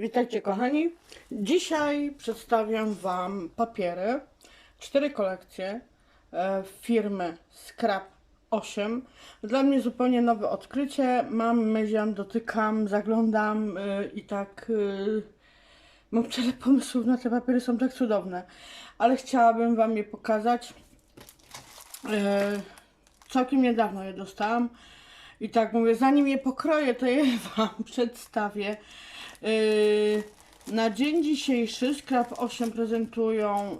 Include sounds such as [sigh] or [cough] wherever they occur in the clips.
Witajcie kochani. Dzisiaj przedstawiam Wam papiery, cztery kolekcje e, firmy Scrap 8. Dla mnie zupełnie nowe odkrycie. Mam, myziam, dotykam, zaglądam e, i tak e, mam tyle pomysłów na te papiery, są tak cudowne. Ale chciałabym Wam je pokazać. Całkiem niedawno je dostałam. I tak mówię, zanim je pokroję, to je [laughs] Wam przedstawię. Yy, na dzień dzisiejszy Scrap 8 prezentują,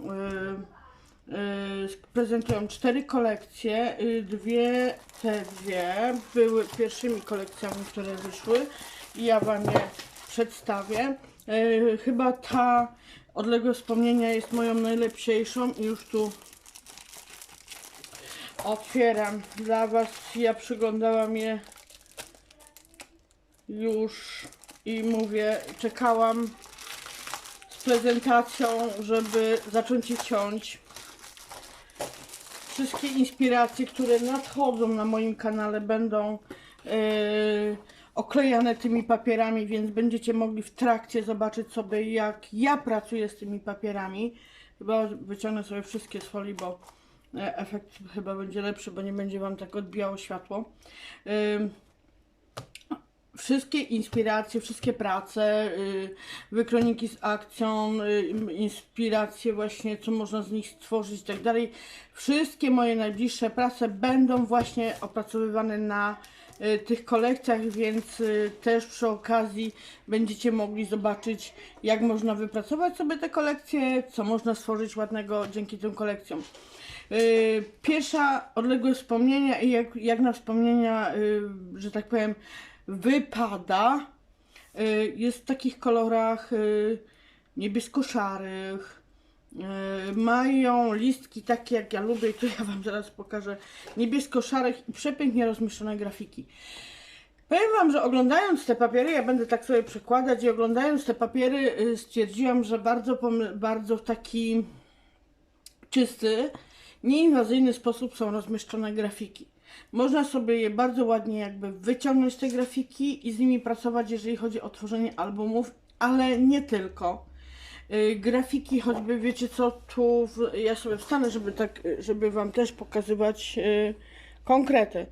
yy, yy, prezentują cztery kolekcje. Dwie, te dwie były pierwszymi kolekcjami, które wyszły i ja Wam je przedstawię. Chyba ta odległe wspomnienia jest moją najlepszą i już tu otwieram dla Was. Ja przyglądałam je już i mówię, czekałam z prezentacją, żeby zacząć je ciąć. Wszystkie inspiracje, które nadchodzą na moim kanale będą yy, oklejane tymi papierami, więc będziecie mogli w trakcie zobaczyć sobie jak ja pracuję z tymi papierami. Chyba wyciągnę sobie wszystkie z folii, bo e, efekt chyba będzie lepszy, bo nie będzie Wam tak odbijało światło. Yy, wszystkie inspiracje, wszystkie prace, y, wykroniki z akcją, y, inspiracje właśnie, co można z nich stworzyć i tak dalej. Wszystkie moje najbliższe prace będą właśnie opracowywane na y, tych kolekcjach, więc też przy okazji będziecie mogli zobaczyć, jak można wypracować sobie te kolekcje, co można stworzyć ładnego dzięki tym kolekcjom. Pierwsza odległe wspomnienia i jak, jak na wspomnienia, że tak powiem, wypada, y, jest w takich kolorach y, niebiesko-szarych. Y, Mają listki takie jak ja lubię i tu ja Wam zaraz pokażę niebiesko-szarych i przepięknie rozmieszczone grafiki. Powiem Wam, że oglądając te papiery, ja będę tak sobie przekładać i oglądając te papiery stwierdziłam, że bardzo, bardzo taki czysty, nieinwazyjny sposób są rozmieszczone grafiki. Można sobie je bardzo ładnie jakby wyciągnąć te grafiki i z nimi pracować, jeżeli chodzi o tworzenie albumów, ale nie tylko. Y, Grafiki, choćby wiecie co, tu w, ja sobie wstanę, żeby tak, żeby wam też pokazywać y, konkrety.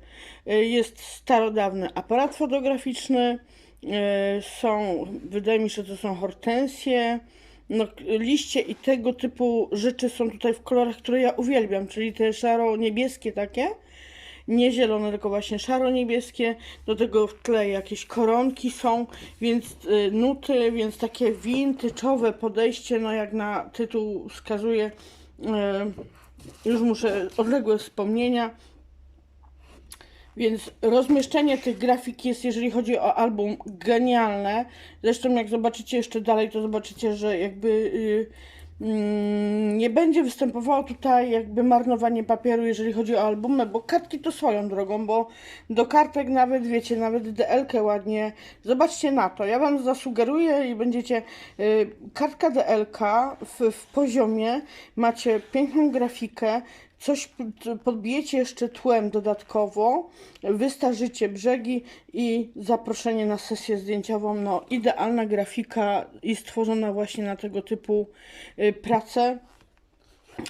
Y, Jest starodawny aparat fotograficzny, y, są, wydaje mi się, że to są hortensje, no, liście i tego typu rzeczy są tutaj w kolorach, które ja uwielbiam, czyli te szaro-niebieskie takie, nie zielone, tylko właśnie szaro-niebieskie, do tego w tle jakieś koronki są, więc y, nuty, więc takie vintage'owe podejście, no jak na tytuł wskazuje, y, już muszę, odległe wspomnienia, więc rozmieszczenie tych grafik jest, jeżeli chodzi o album, genialne. Zresztą jak zobaczycie jeszcze dalej, to zobaczycie, że jakby y, nie będzie występowało tutaj jakby marnowanie papieru, jeżeli chodzi o albumy, bo kartki to swoją drogą, bo do kartek nawet, wiecie, nawet DL-kę ładnie, zobaczcie na to. Ja Wam zasugeruję i będziecie, y, kartka DL-ka w, w poziomie, macie piękną grafikę, coś podbijecie jeszcze tłem dodatkowo, wystarzycie brzegi i zaproszenie na sesję zdjęciową. No, idealna grafika i stworzona właśnie na tego typu y, pracę.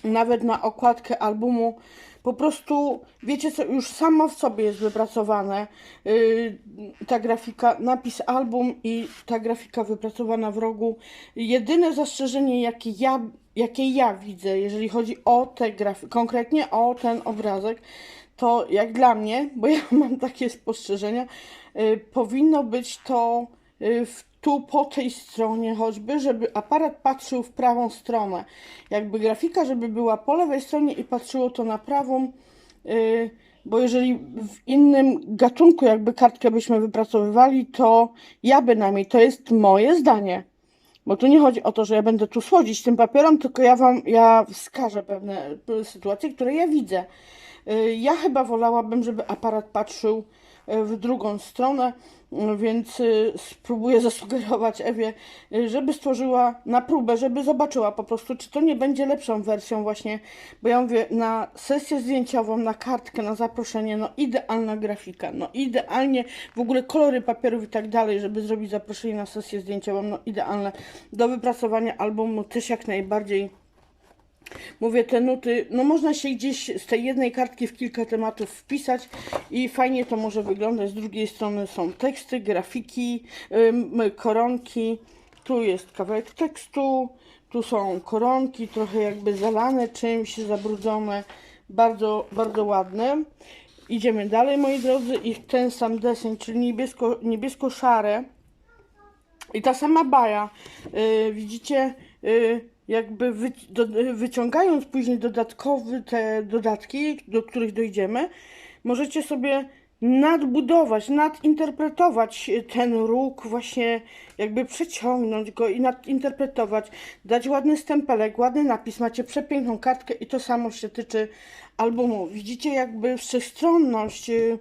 Nawet na okładkę albumu. Po prostu, wiecie co, już samo w sobie jest wypracowane. Yy, ta grafika, napis album i ta grafika wypracowana w rogu. Jedyne zastrzeżenie, jakie ja, jakie ja widzę, jeżeli chodzi o te grafiki, konkretnie o ten obrazek, to jak dla mnie, bo ja [laughs] mam takie spostrzeżenia, yy, powinno być to yy, w tu po tej stronie choćby, żeby aparat patrzył w prawą stronę. Jakby grafika, żeby była po lewej stronie i patrzyło to na prawą, yy, bo jeżeli w innym gatunku jakby kartkę byśmy wypracowywali, to ja bynajmniej, to jest moje zdanie. Bo tu nie chodzi o to, że ja będę tu słodzić tym papierem, tylko ja wam, ja wskażę pewne y, sytuacje, które ja widzę. Y, Ja chyba wolałabym, żeby aparat patrzył w drugą stronę, e, więc y, spróbuję [laughs] zasugerować Ewie, y, żeby stworzyła na próbę, żeby zobaczyła po prostu, czy to nie będzie lepszą wersją właśnie, bo ja mówię, na sesję zdjęciową, na kartkę, na zaproszenie, no idealna grafika, no idealnie, w ogóle kolory papierów i tak dalej, żeby zrobić zaproszenie na sesję zdjęciową, no idealne do wypracowania albumu też jak najbardziej Mówię, te nuty, no można się gdzieś z tej jednej kartki w kilka tematów wpisać i fajnie to może wyglądać. Z drugiej strony są teksty, grafiki, koronki. Tu jest kawałek tekstu, tu są koronki, trochę jakby zalane czymś, zabrudzone. Bardzo, bardzo ładne. Idziemy dalej, moi drodzy, i ten sam deseń, czyli niebiesko, niebiesko-szare. I ta sama baja, yy, widzicie, yy, jakby wy, do, wyciągając później dodatkowe te dodatki, do których dojdziemy, możecie sobie nadbudować, nadinterpretować ten róg, właśnie jakby przeciągnąć go i nadinterpretować, dać ładny stempelek, ładny napis, macie przepiękną kartkę i to samo się tyczy albumu. Widzicie jakby wszechstronność y,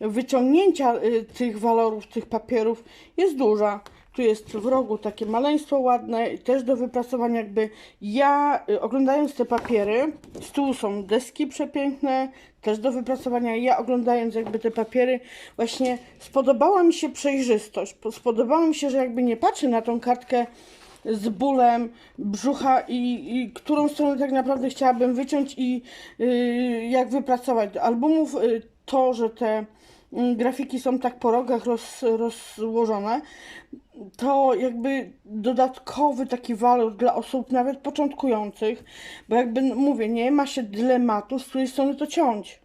wyciągnięcia y, tych walorów, tych papierów jest duża. Tu jest w rogu takie maleństwo ładne, też do wypracowania jakby. Ja y, oglądając te papiery, z tyłu są deski przepiękne, też do wypracowania. Ja oglądając jakby te papiery, właśnie spodobała mi się przejrzystość. Spodobało mi się, że jakby nie patrzę na tą kartkę z bólem brzucha i, i którą stronę tak naprawdę chciałabym wyciąć i y, jak wypracować do albumów. Y, to, że te mm, grafiki są tak po rogach roz, rozłożone, to jakby dodatkowy taki walor dla osób nawet początkujących, bo jakby mówię, nie ma się dylematu, z której strony to ciąć.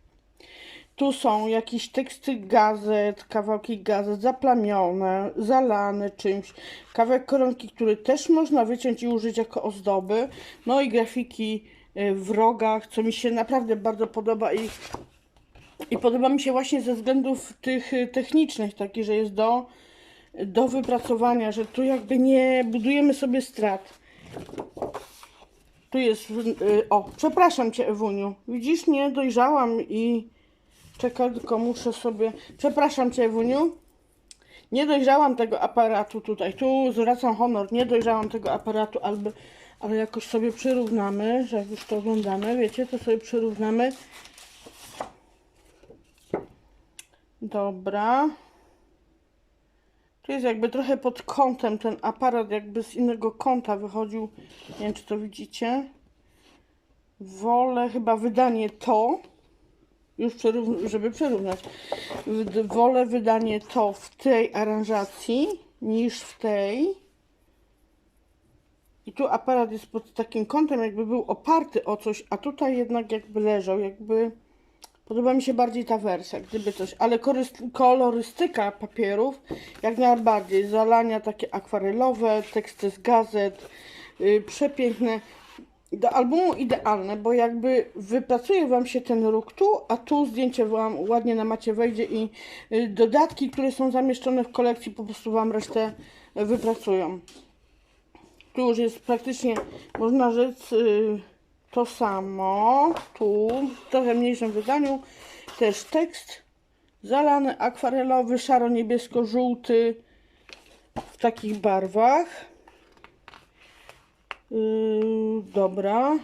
Tu są jakieś teksty gazet, kawałki gazet zaplamione, zalane czymś, kawałek koronki, który też można wyciąć i użyć jako ozdoby, no i grafiki y, w rogach, co mi się naprawdę bardzo podoba i, i podoba mi się właśnie ze względów tych y, technicznych, taki, że jest do do wypracowania, że tu jakby nie budujemy sobie strat. Tu jest, y, o, przepraszam Cię Ewuniu, widzisz, nie dojrzałam i czekaj, tylko muszę sobie, przepraszam Cię Ewuniu, nie dojrzałam tego aparatu tutaj, tu zwracam honor, nie dojrzałam tego aparatu, albo, ale jakoś sobie przyrównamy, że jak już to oglądamy, wiecie, to sobie przyrównamy. Dobra. Tu jest jakby trochę pod kątem ten aparat, jakby z innego kąta wychodził. Nie wiem, czy to widzicie. Wolę chyba wydanie to, już żeby przyrównać. Wolę wydanie to w tej aranżacji niż w tej. I tu aparat jest pod takim kątem, jakby był oparty o coś, a tutaj jednak jakby leżał, jakby Podoba mi się bardziej ta wersja, gdyby coś, ale kolorystyka papierów jak najbardziej. Zalania takie akwarelowe, teksty z gazet, yy, przepiękne. Do albumu idealne, bo jakby wypracuje Wam się ten róg tu, a tu zdjęcie Wam ładnie na macie wejdzie i yy, dodatki, które są zamieszczone w kolekcji po prostu Wam resztę wypracują. Tu już jest praktycznie, można rzec... Yy, to samo. Tu w trochę mniejszym wydaniu też tekst zalany akwarelowy, szaro-niebiesko-żółty w takich barwach. Yy, dobra.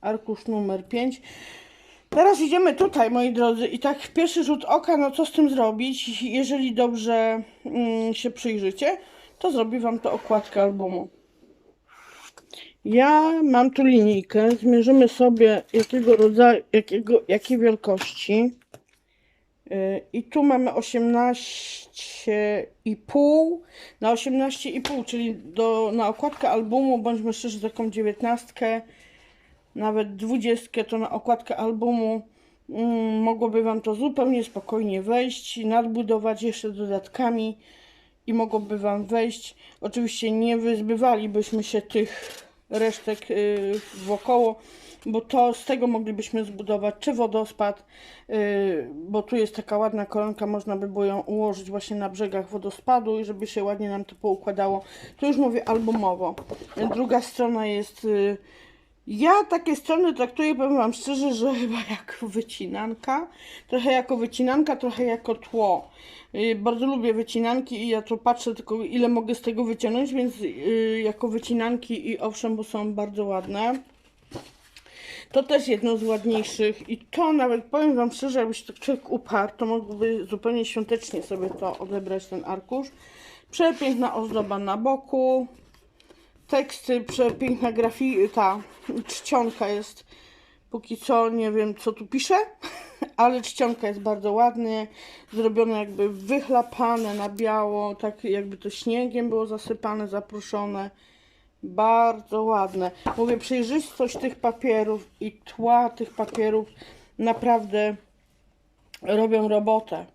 Arkusz numer 5. Teraz idziemy tutaj, moi drodzy, i tak pierwszy rzut oka, no co z tym zrobić? Jeżeli dobrze mm, się przyjrzycie, to zrobi Wam to okładkę albumu. Ja mam tu linijkę. Zmierzymy sobie jakiego rodzaju, jakiego, jakiej wielkości. Y, I tu mamy 18,5 na 18,5, czyli do, na okładkę albumu, bądźmy szczerzy, taką 19, nawet 20 to na okładkę albumu mm, mogłoby Wam to zupełnie spokojnie wejść, nadbudować jeszcze dodatkami i mogłoby Wam wejść. Oczywiście nie wyzbywalibyśmy się tych resztek y, wokoło, bo to z tego moglibyśmy zbudować czy wodospad, y, bo tu jest taka ładna koronka, można by było ją ułożyć właśnie na brzegach wodospadu i żeby się ładnie nam to poukładało. Tu już mówię albumowo. Druga strona jest y, Ja takie strony traktuję, powiem Wam szczerze, że [laughs] chyba jako wycinanka. Trochę jako wycinanka, trochę jako tło. Yy, Bardzo lubię wycinanki i ja to patrzę tylko ile mogę z tego wyciągnąć, więc yy, jako wycinanki i owszem, bo są bardzo ładne. To też jedno z ładniejszych i to nawet powiem Wam szczerze, jakby się człowiek uparł, to mógłby zupełnie świątecznie sobie to odebrać, ten arkusz. Przepiękna ozdoba na boku. Teksty, przepiękna grafika, czcionka jest, póki co nie wiem co tu pisze, ale czcionka jest bardzo ładnie, zrobione jakby wychlapane na biało, tak jakby to śniegiem było zasypane, zapruszone. Bardzo ładne. Mówię, przejrzystość tych papierów i tła tych papierów naprawdę robią robotę.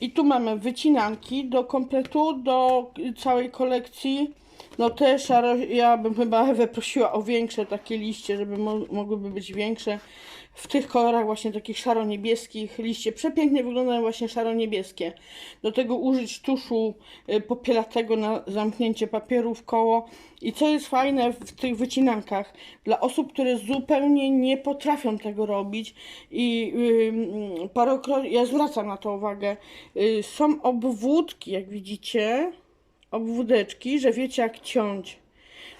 I tu mamy wycinanki do kompletu, do całej kolekcji. No te szaro, ja bym chyba prosiła o większe takie liście, żeby mo mogłyby być większe. W tych kolorach właśnie takich szaro-niebieskich liście przepięknie wyglądają właśnie szaro-niebieskie. Do tego użyć tuszu y, popielatego na zamknięcie papieru w koło. I co jest fajne w tych wycinankach, dla osób, które zupełnie nie potrafią tego robić i yy, parokrotnie, ja zwracam na to uwagę, y, są obwódki, jak widzicie, obwódeczki, że wiecie jak ciąć.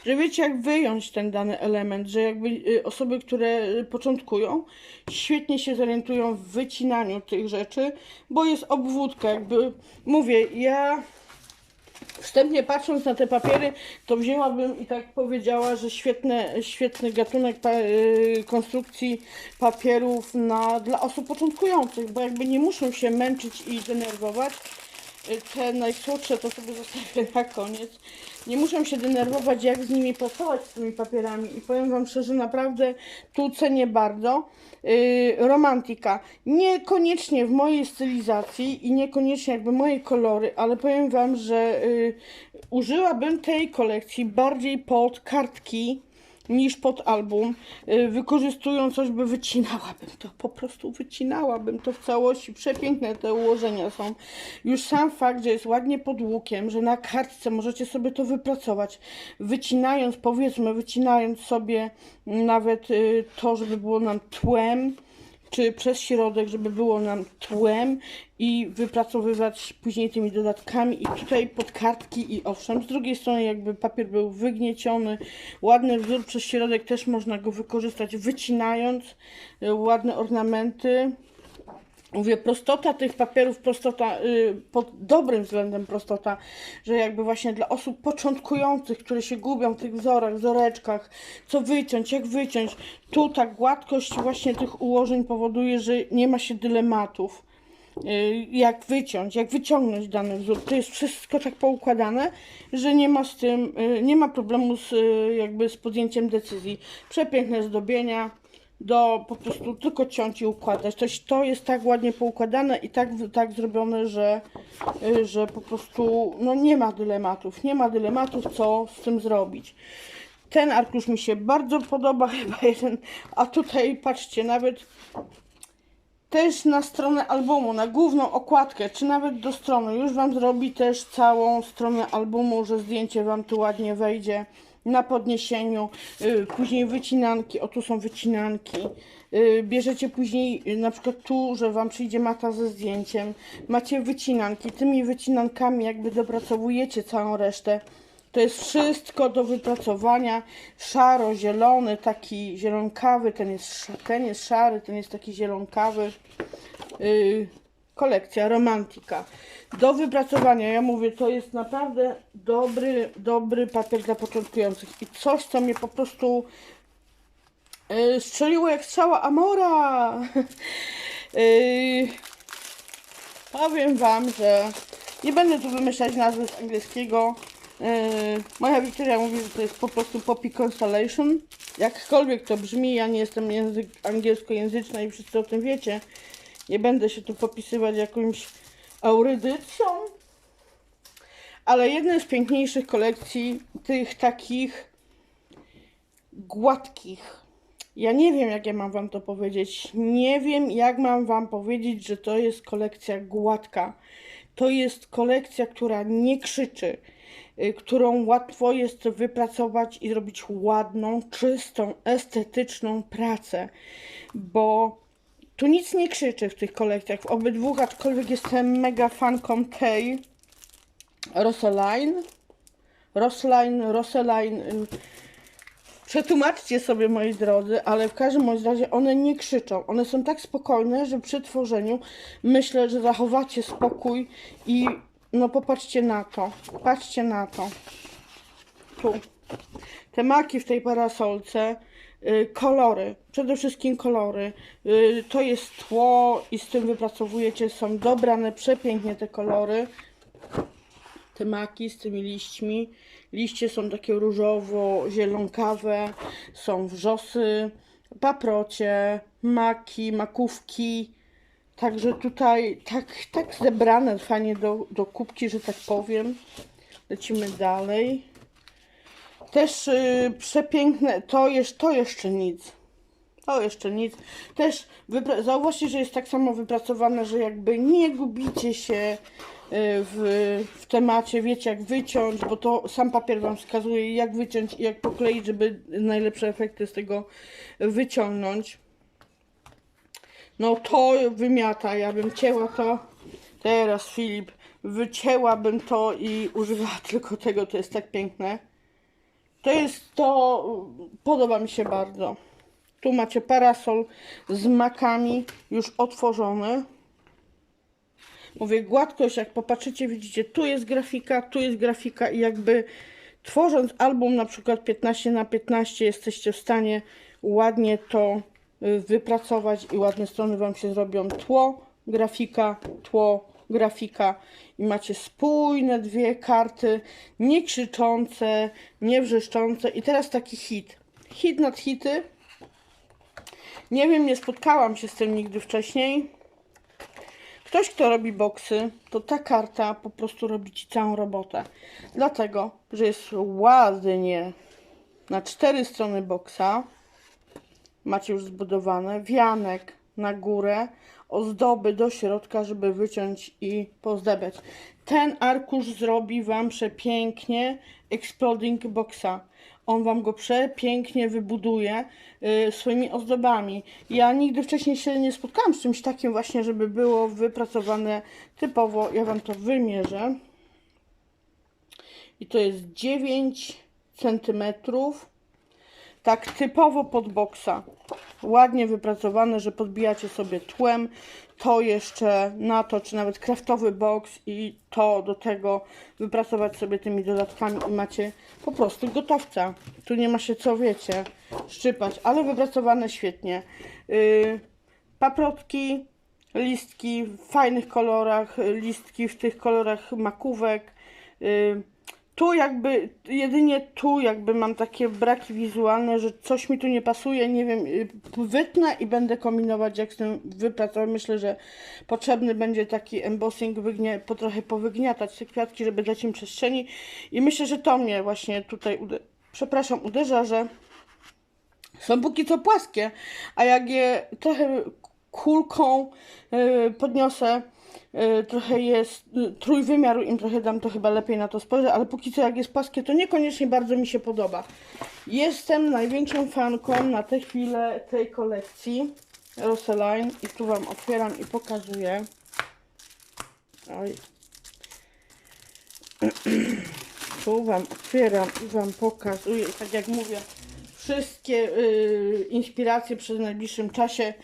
Że wiecie jak wyjąć ten dany element, że jakby y, osoby, które y, początkują, świetnie się zorientują w wycinaniu tych rzeczy, bo jest obwódka, jakby mówię, ja Wstępnie patrząc na te papiery, to wzięłabym i tak powiedziała, że świetne, świetny gatunek pa, y, konstrukcji papierów na, dla osób początkujących, bo jakby nie muszą się męczyć i denerwować. Y, Te najsłodsze to sobie zostawię na koniec. Nie muszę się denerwować, jak z nimi pracować z tymi papierami. I powiem Wam szczerze, naprawdę tu cenię bardzo. Yy, romantika. Niekoniecznie w mojej stylizacji i niekoniecznie jakby moje kolory, ale powiem Wam, że yy, użyłabym tej kolekcji bardziej pod kartki niż pod album. Yy, Wykorzystując coś, by wycinałabym to, po prostu wycinałabym to w całości. Przepiękne te ułożenia są. Już sam fakt, że jest ładnie pod łukiem, że na kartce możecie sobie to wypracować, wycinając, powiedzmy, wycinając sobie nawet y, to, żeby było nam tłem, czy przez środek, żeby było nam tłem i wypracowywać później tymi dodatkami i tutaj pod kartki i owszem, z drugiej strony jakby papier był wygnieciony, ładny wzór przez środek też można go wykorzystać wycinając, y, ładne ornamenty. Mówię, prostota tych papierów, prostota, y, pod dobrym względem prostota, że jakby właśnie dla osób początkujących, które się gubią w tych wzorach, wzoreczkach, co wyciąć, jak wyciąć, tu ta gładkość właśnie tych ułożeń powoduje, że nie ma się dylematów. y, Jak wyciąć, jak wyciągnąć dany wzór. To jest wszystko tak poukładane, że nie ma z tym, y, nie ma problemu z, jakby z podjęciem decyzji. Przepiękne zdobienia do po prostu tylko ciąć i układać. To, to jest tak ładnie poukładane i tak, tak zrobione, że, y, że po prostu no nie ma dylematów. Nie ma dylematów, co z tym zrobić. Ten arkusz mi się bardzo podoba, [laughs] chyba jeden. A tutaj patrzcie, nawet też na stronę albumu, na główną okładkę, czy nawet do strony. Już Wam zrobi też całą stronę albumu, że zdjęcie Wam tu ładnie wejdzie na podniesieniu. Y, Później wycinanki, o tu są wycinanki. Y, Bierzecie później y, na przykład tu, że Wam przyjdzie mata ze zdjęciem. Macie wycinanki. Tymi wycinankami jakby dopracowujecie całą resztę. To jest wszystko do wypracowania. Szaro-zielony, taki zielonkawy, ten jest, ten jest szary, ten jest taki zielonkawy. Kolekcja romantika. Do wypracowania, ja mówię, to jest naprawdę dobry, dobry papier dla początkujących. I coś, co mnie po prostu yy, strzeliło jak strzała Amora. yy, [laughs] powiem Wam, że nie będę tu wymyślać nazwy z angielskiego. Yy, moja Wiktoria mówi, że to jest po prostu Poppy Constellation. Jakkolwiek to brzmi, ja nie jestem język angielskojęzyczna i wszyscy o tym wiecie. Nie będę się tu popisywać jakąś aurydycją. Ale jedna z piękniejszych kolekcji tych takich gładkich. Ja nie wiem, jak ja mam wam to powiedzieć. Nie wiem, jak mam wam powiedzieć, że to jest kolekcja gładka. To jest kolekcja, która nie krzyczy. y, którą łatwo jest wypracować i zrobić ładną, czystą, estetyczną pracę, bo tu nic nie krzyczy w tych kolekcjach, w obydwu, aczkolwiek jestem mega fanką tej. Rosaline, Rosaline. y, Przetłumaczcie sobie, moi drodzy, ale w każdym razie one nie krzyczą. One są tak spokojne, że przy tworzeniu myślę, że zachowacie spokój i no popatrzcie na to. Patrzcie na to. Tu. Te maki w tej parasolce, kolory, przede wszystkim kolory. Y, to jest tło i z tym wypracowujecie, są dobrane przepięknie te kolory te maki z tymi liśćmi. Liście są takie różowo-zielonkawe, są wrzosy, paprocie, maki, makówki. Także tutaj tak, tak zebrane fajnie do, do kubki, że tak powiem. Lecimy dalej. Też y, przepiękne, to, jest, to jeszcze nic. To jeszcze nic. Też zauważcie, że jest tak samo wypracowane, że jakby nie gubicie się y, w, w temacie, wiecie jak wyciąć, bo to sam papier Wam wskazuje jak wyciąć i jak pokleić, żeby najlepsze efekty z tego wyciągnąć. No to wymiata, ja bym cięła to. Teraz Filip, wycięłabym to i używała [laughs] tylko tego, to jest tak piękne. To jest to, podoba mi się bardzo. Tu macie parasol z makami już otworzony. Mówię, gładkość, jak popatrzycie, widzicie, tu jest grafika, tu jest grafika i jakby tworząc album na przykład 15 na 15 jesteście w stanie ładnie to y, wypracować i ładne strony Wam się zrobią. Tło, grafika, tło, grafika i macie spójne dwie karty, nie krzyczące, nie wrzeszczące i teraz taki hit. Hit nad hity. Nie wiem, nie spotkałam się z tym nigdy wcześniej. Ktoś, kto robi boksy, to ta karta po prostu robi ci całą robotę. Dlatego, że jest ładnie na cztery strony boksa. Macie już zbudowane wianek na górę, ozdoby do środka, żeby wyciąć i pozdabiać. Ten arkusz zrobi Wam przepięknie Exploding Boxa. On Wam go przepięknie wybuduje y, swoimi ozdobami. Ja nigdy wcześniej się nie spotkałam z czymś takim właśnie, żeby było wypracowane typowo. Ja Wam to wymierzę. I to jest 9 centymetrów tak typowo pod boksa. Ładnie wypracowane, że podbijacie sobie tłem. To jeszcze na to, czy nawet kraftowy boks i to do tego wypracować sobie tymi dodatkami i macie po prostu gotowca. Tu nie ma się co, wiecie, szczypać, ale wypracowane świetnie. Yy, paprotki, listki w fajnych kolorach, listki w tych kolorach makówek. Yy, tu jakby, jedynie tu jakby mam takie braki wizualne, że coś mi tu nie pasuje, nie wiem, y, wytnę i będę kombinować jak z tym wypracować. Myślę, że potrzebny będzie taki embossing, wygnie, po trochę powygniatać te kwiatki, żeby dać im przestrzeni i myślę, że to mnie właśnie tutaj, przepraszam, uderza, że są póki co płaskie, a jak je trochę kulką y, podniosę, trochę jest trójwymiaru im trochę dam, to chyba lepiej na to spojrzę, ale póki co jak jest płaskie, to niekoniecznie bardzo mi się podoba. Jestem największą fanką na tę chwilę tej kolekcji Rosaline i tu Wam otwieram i pokazuję. Oj. [clears throat] Tu Wam otwieram i Wam pokazuję. I tak jak mówię, wszystkie y, inspiracje przez najbliższym czasie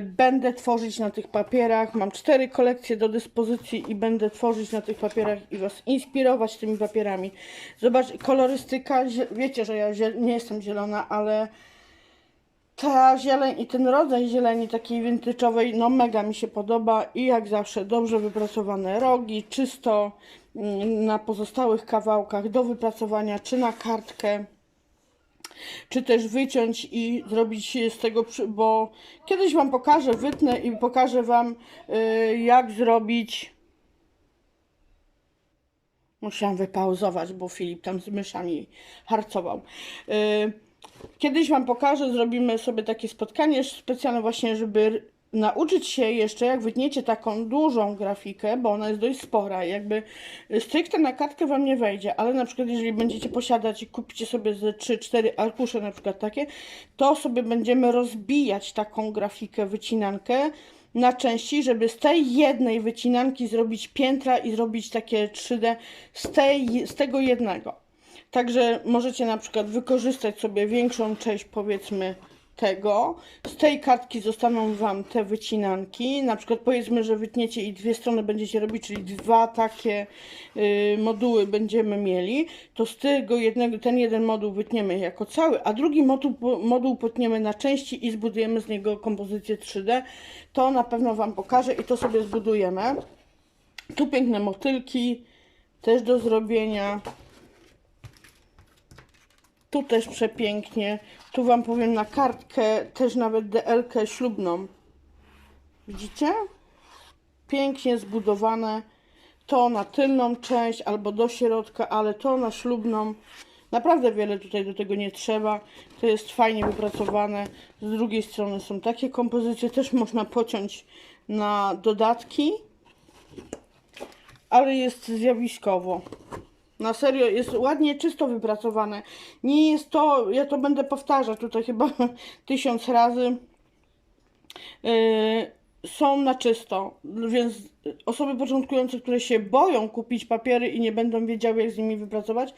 będę tworzyć na tych papierach. Mam cztery kolekcje do dyspozycji i będę tworzyć na tych papierach i Was inspirować tymi papierami. Zobacz, kolorystyka, wiecie, że ja nie jestem zielona, ale ta zieleń i ten rodzaj zieleni takiej vintage'owej, no mega mi się podoba i jak zawsze dobrze wypracowane rogi, czysto mm, na pozostałych kawałkach do wypracowania, czy na kartkę, czy też wyciąć i zrobić z tego, bo kiedyś Wam pokażę, wytnę i pokażę Wam y, jak zrobić Musiałam wypauzować, bo Filip tam z myszami harcował. Yy, Kiedyś Wam pokażę, zrobimy sobie takie spotkanie specjalne właśnie, żeby nauczyć się jeszcze, jak wytniecie taką dużą grafikę, bo ona jest dość spora, jakby stricte na kartkę Wam nie wejdzie, ale na przykład jeżeli będziecie posiadać i kupicie sobie ze 3-4 arkusze na przykład takie, to sobie będziemy rozbijać taką grafikę, wycinankę na części, żeby z tej jednej wycinanki zrobić piętra i zrobić takie 3D z, tej, z tego jednego. Także możecie na przykład wykorzystać sobie większą część powiedzmy tego. Z tej kartki zostaną Wam te wycinanki. Na przykład powiedzmy, że wytniecie i dwie strony będziecie robić, czyli dwa takie y, moduły będziemy mieli. To z tego jednego, ten jeden moduł wytniemy jako cały, a drugi moduł, moduł potniemy na części i zbudujemy z niego kompozycję 3D. To na pewno Wam pokażę i to sobie zbudujemy. Tu piękne motylki też do zrobienia. Tu też przepięknie. Tu Wam powiem na kartkę, też nawet DL-kę ślubną. Widzicie? Pięknie zbudowane. To na tylną część albo do środka, ale to na ślubną. Naprawdę wiele tutaj do tego nie trzeba. To jest fajnie wypracowane. Z drugiej strony są takie kompozycje, też można pociąć na dodatki, ale jest zjawiskowo. Na serio, jest ładnie, czysto wypracowane. Nie jest to, ja to będę powtarzać tutaj chyba [laughs] tysiąc razy. Yy, są na czysto, więc osoby początkujące, które się boją kupić papiery i nie będą wiedziały, jak z nimi wypracować,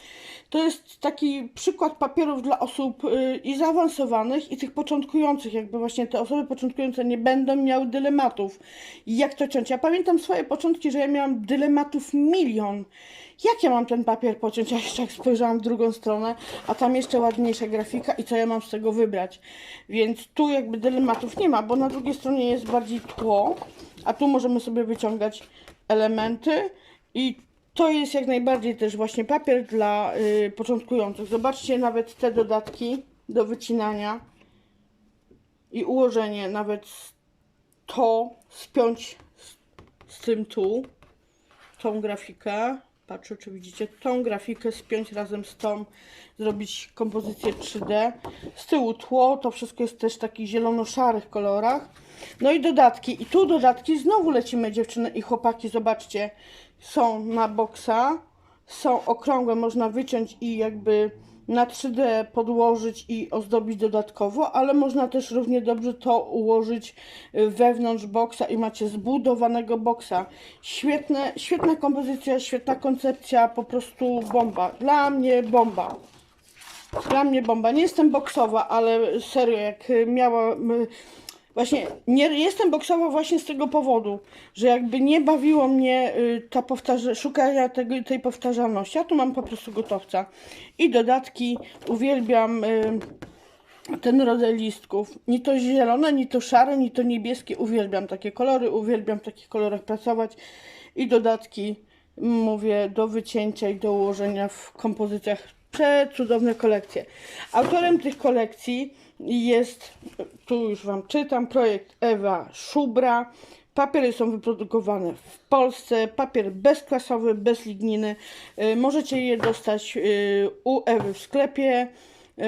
to jest taki przykład papierów dla osób yy, i zaawansowanych, i tych początkujących. Jakby właśnie te osoby początkujące nie będą miały dylematów. Jak to ciąć? Ja pamiętam swoje początki, że ja miałam dylematów milion jak ja mam ten papier pociąć? Ja jeszcze jak spojrzałam w drugą stronę, a tam jeszcze ładniejsza grafika i co ja mam z tego wybrać. Więc tu jakby dylematów nie ma, bo na drugiej stronie jest bardziej tło, a tu możemy sobie wyciągać elementy i to jest jak najbardziej też właśnie papier dla y, początkujących. Zobaczcie nawet te dodatki do wycinania i ułożenie, nawet to spiąć z, z tym tu, tą grafikę. Patrzę, czy widzicie tą grafikę, spiąć razem z tą, zrobić kompozycję 3D. Z tyłu tło, to wszystko jest też w takich zielono-szarych kolorach. No i dodatki. I tu dodatki, znowu lecimy dziewczyny i chłopaki, zobaczcie, są na boksa, są okrągłe, można wyciąć i jakby na 3D podłożyć i ozdobić dodatkowo, ale można też równie dobrze to ułożyć y, wewnątrz boksa i macie zbudowanego boksa. Świetne, świetna kompozycja, świetna koncepcja, po prostu bomba. Dla mnie bomba. Dla mnie bomba. Nie jestem boksowa, ale serio, jak miałam Właśnie nie jestem boksowa właśnie z tego powodu, że jakby nie bawiło mnie y, ta powtarza, szukania tego, tej powtarzalności. Ja tu mam po prostu gotowca. I dodatki uwielbiam y, ten rodzaj listków. Ni to zielone, ni to szare, ni to niebieskie. Uwielbiam takie kolory, uwielbiam w takich kolorach pracować. I dodatki, mówię, do wycięcia i do ułożenia w kompozycjach. Przecudowne kolekcje. Autorem tych kolekcji jest, tu już Wam czytam, projekt Ewa Szubra. Papiery są wyprodukowane w Polsce, papier bezklasowy, bez ligniny. Y, możecie je dostać y, u Ewy w sklepie, y,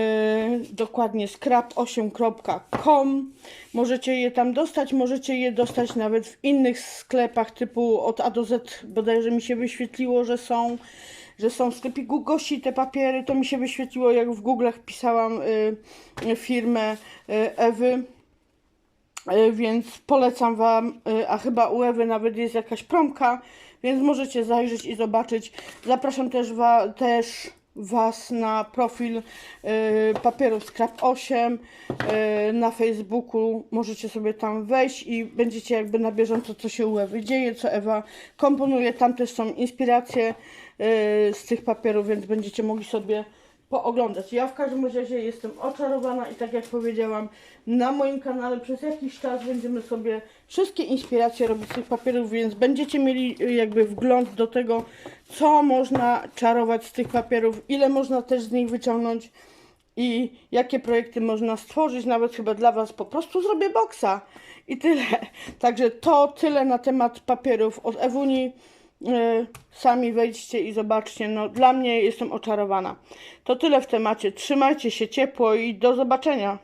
dokładnie scrap8.com. Możecie je tam dostać, możecie je dostać nawet w innych sklepach typu od A do Z, bodajże mi się wyświetliło, że są że są w sklepiku Gosi te papiery, to mi się wyświetliło jak w Google'ach pisałam y, firmę y, Ewy, y, więc polecam Wam, y, a chyba u Ewy nawet jest jakaś promka, więc możecie zajrzeć i zobaczyć. Zapraszam też, wa, też Was na profil y, papierów Scrap 8 y, na Facebooku. Możecie sobie tam wejść i będziecie jakby na bieżąco, co się u Ewy dzieje, co Ewa komponuje. Tam też są inspiracje y, z tych papierów, więc będziecie mogli sobie pooglądać. Ja w każdym razie jestem oczarowana i tak jak powiedziałam, na moim kanale przez jakiś czas będziemy sobie wszystkie inspiracje robić z tych papierów, więc będziecie mieli y, jakby wgląd do tego, co można czarować z tych papierów, ile można też z nich wyciągnąć i jakie projekty można stworzyć. Nawet chyba dla Was po prostu zrobię boksa i tyle. [laughs] Także to tyle na temat papierów od Ewuni. Yy, sami wejdźcie i zobaczcie. No, dla mnie jestem oczarowana. To tyle w temacie. Trzymajcie się ciepło i do zobaczenia.